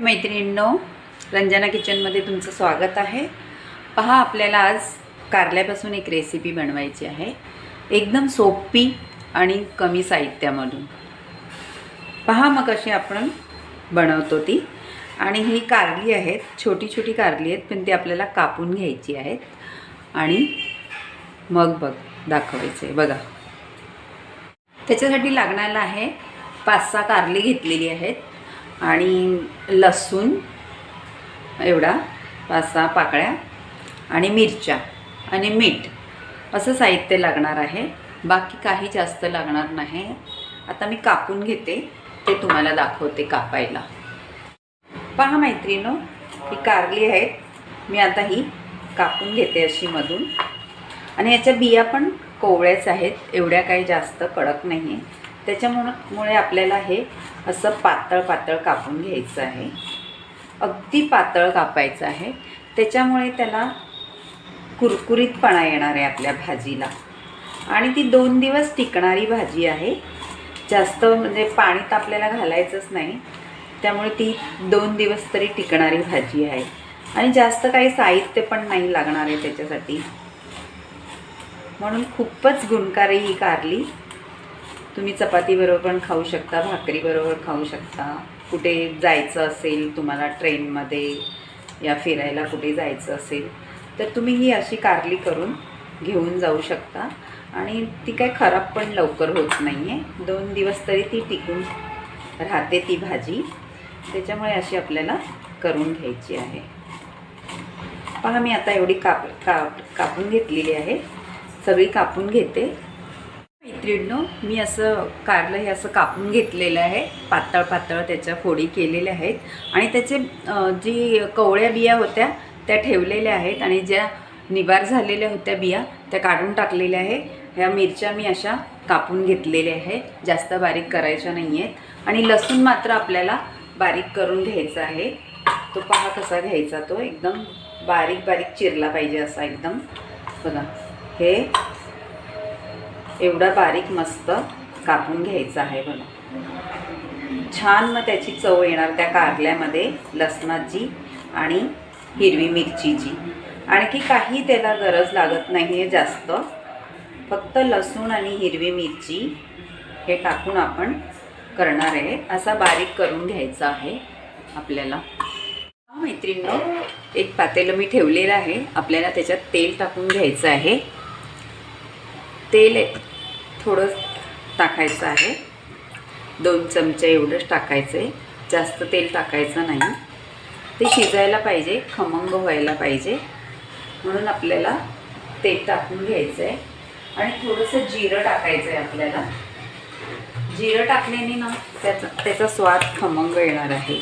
मैत्रिणींनो रंजना किचनमध्ये तुमचं स्वागत आहे. पहा आपल्याला आज कारल्यापासून एक रेसिपी बनवायची आहे. एकदम सोपी आणि कमी साहित्यामधून. पहा मग कशी आपण बनवतो ती. आणि ही कारली आहेत छोटी छोटी कारली आहेत पण ती आपल्याला कापून घ्यायची आहेत. आणि मग बघ आहे बघा. त्याच्यासाठी लागणारा आहे पाच सहा कारली घेतलेली आहेत. आणि लसूण एवढा पाच सहा पाकळ्या आणि मिरच्या आणि मीठ. असं साहित्य लागणार आहे. बाकी काही जास्त लागणार नाही. आता मी कापून घेते. ते तुम्हाला दाखवते कापायला. पहा मैत्रिणो ही कारली आहेत. मी आता ही कापून घेते अशी मधून. आणि याच्या बिया पण कोवळ्याच आहेत. एवढ्या काही जास्त कडक नाही आहे त्याच्यामुळे मुळे आपल्याला हे असं पातळ पातळ कापून घ्यायचं आहे. अगदी पातळ कापायचं आहे. त्याच्यामुळे त्याला कुरकुरीतपणा येणार आहे आपल्या भाजीला. आणि ती दोन दिवस टिकणारी भाजी आहे. जास्त म्हणजे पाणी तर आपल्याला घालायचंच नाही. त्यामुळे ती दोन दिवस तरी टिकणारी भाजी आहे. आणि जास्त काही साहित्य पण नाही लागणार आहे त्याच्यासाठी. म्हणून खूपच गुणकारी ही कारली. तुम्ही चपातीबरोबर पण खाऊ शकता भाकरीबरोबर खाऊ शकता. कुठे जायचं असेल तुम्हाला ट्रेनमध्ये या फिरायला कुठे जायचं असेल तर तुम्ही ही अशी कारली करून घेऊन जाऊ शकता. आणि ती काय खराब पण लवकर होत नाही आहे दोन दिवस तरी ती टिकून राहते ती भाजी. त्याच्यामुळे अशी आपल्याला करून घ्यायची आहे. पहा मी आता एवढी काप काप कापून घेतलेली आहे. सगळी कापून घेते. मैत्रिणींनो मी असं कारलं हे असं कापून घेतलेलं आहे. पातळ पातळ त्याच्या फोडी केलेल्या आहेत. आणि त्याचे जी कवळ्या बिया होत्या त्या ठेवलेल्या आहेत. आणि ज्या निबार झालेल्या होत्या बिया त्या काढून टाकलेल्या आहे ह्या मिरच्या मी अशा कापून घेतलेल्या आहेत. जास्त बारीक करायच्या नाही आहेत आणि लसूण मात्र आपल्याला बारीक करून घ्यायचा आहे. तो पहा कसा घ्यायचा तो. एकदम बारीक बारीक चिरला पाहिजे असा एकदम. बघा. हे एवढा बारीक मस्त कापून घ्यायचा आहे बघा. छान मग त्याची चव येणार त्या कारल्यामध्ये लसणाची आणि हिरवी मिरचीची. आणखी काही त्याला गरज लागत नाही आहे जास्त. फक्त लसूण आणि हिरवी मिरची हे टाकून आपण करणार आहे. असा बारीक करून घ्यायचा आहे आपल्याला. मैत्रिणीनं एक पातेलं मी ठेवलेलं आहे. आपल्याला त्याच्यात तेल टाकून घ्यायचं आहे. तेल थोडं टाकायचं आहे. दोन चमचे एवढंच टाकायचं. आहे जास्त तेल टाकायचं नाही. ते शिजायला पाहिजे खमंग व्हायला पाहिजे. म्हणून आपल्याला तेल टाकून घ्यायचं आहे आणि थोडंसं जिरं टाकायचं आहे आपल्याला. जिरं टाकल्याने ना त्याचा त्याचा स्वाद खमंग येणार आहे.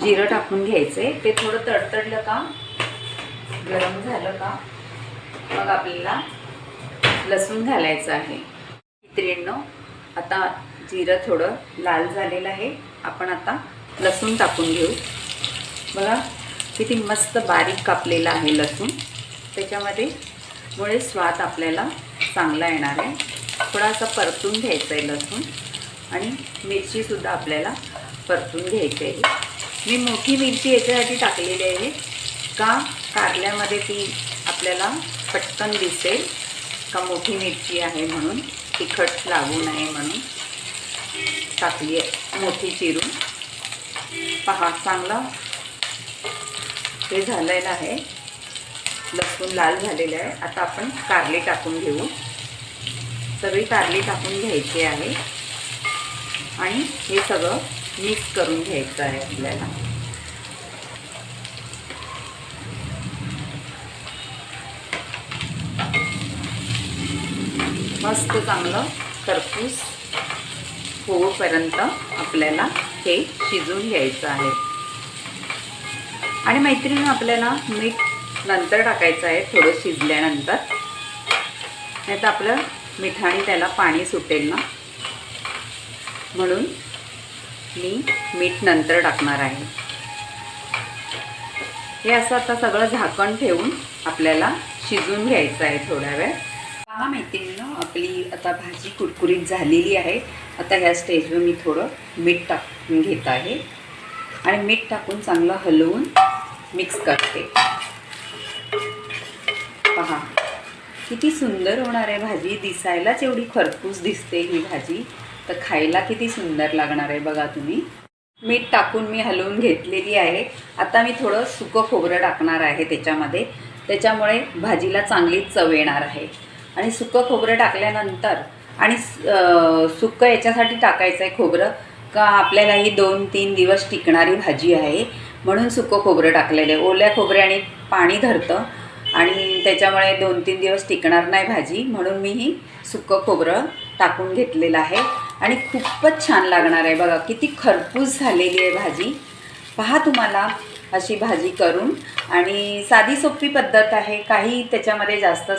जिरं टाकून घ्यायचं आहे ते थोडं तडतडलं का? गरम झालं का? मग आपल्याला लसूण घालायचं आहे. त्र्याण्णव आता जिरं थोडं लाल झालेलं आहे. आपण आता लसूण टाकून घेऊ. बघा किती मस्त बारीक कापलेला आहे लसूण. त्याच्यामध्ये मुळे स्वाद आपल्याला चांगला येणार आहे. थोडासा परतून घ्यायचा आहे लसूण आणि मिरचीसुद्धा आपल्याला परतून घ्यायची आहे मी मोठी मिरची याच्यासाठी टाकलेली आहे. का कारल्यामध्ये ती आपल्याला पटकन दिसेल. का मोठी मिरची आहे म्हणून तिखट लागू नये म्हणून. टाकली आहे मोठी चिरून. पहा चांगला हे झालेलं आहे. लसूण लाल झालेलं आहे. आता आपण कारली टाकून घेऊ. सगळी कारली टाकून घ्यायची आहे. आणि हे सगळं मिक्स करून घ्यायचं आहे आपल्याला. मस्त चांगलं खरपूस होईपर्यंत आपल्याला हे शिजवून घ्यायचं आहे. आणि मैत्रिणी आपल्याला मीठ नंतर टाकायचं आहे थोडं शिजल्यानंतर. नाही तर आपलं मिठाने त्याला पाणी सुटेल ना? म्हणून मी मीठ नंतर टाकणार आहे. हे असं आता सगळं झाकण ठेवून आपल्याला शिजवून घ्यायचं आहे थोड्या वेळ. हा मैत्रिणीनं आपली आता भाजी कुरकुरीत झालेली आहे. आता ह्या स्टेजवर मी थोडं मीठ टाकून घेत आहे. आणि मीठ टाकून चांगलं हलवून मिक्स करते. पहा किती सुंदर होणार आहे भाजी. दिसायलाच एवढी खरपूस दिसते ही भाजी. तर खायला किती सुंदर लागणार आहे बघा तुम्ही. मीठ टाकून मी हलवून घेतलेली आहे. आता मी थोडं सुकं खोबरं टाकणार आहे त्याच्यामध्ये. त्याच्यामुळे भाजीला चांगली चव येणार आहे. आणि सुकं खोबरं टाकल्यानंतर आणि सुकं याच्यासाठी टाकायचं आहे खोबरं का आपल्याला ही दोन तीन दिवस टिकणारी भाजी आहे. म्हणून सुकं खोबरं टाकलेलं आहे. ओल्या खोबऱ्याने पाणी धरतं आणि त्याच्यामुळे दोन तीन दिवस टिकणार नाही भाजी. म्हणून मी ही सुकं खोबरं टाकून घेतलेलं आहे. आणि खूपच छान लागणार आहे बघा. किती खरपूस झालेली आहे भाजी. पहा तुम्हाला. अशी भाजी करून. आणि साधी सोपी पद्धत आहे. काही त्याच्यामध्ये जास्त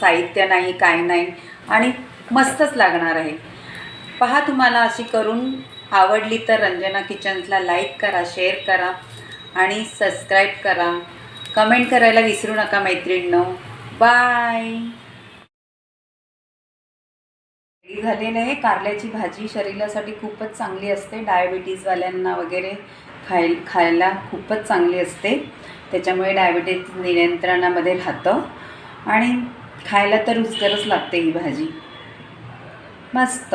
साहित्य नाही काय नाही. आणि मस्तच लागणार आहे. पहा तुम्हाला अशी करून आवडली तर रंजना किचन्सला लाईक करा शेअर करा आणि सबस्क्राईब करा. कमेंट करायला विसरू नका मैत्रिणींनो. बाय. झालेलं आहे कारल्याची भाजी. शरीरासाठी खूपच चांगली असते. डायबिटीजवाल्यांना वगैरे. खाय खायला खूपच चांगली असते. त्याच्यामुळे डायबिटीज नियंत्रणामध्ये राहतं. आणि खायला तर रुचकरच लागते ही भाजी. मस्त.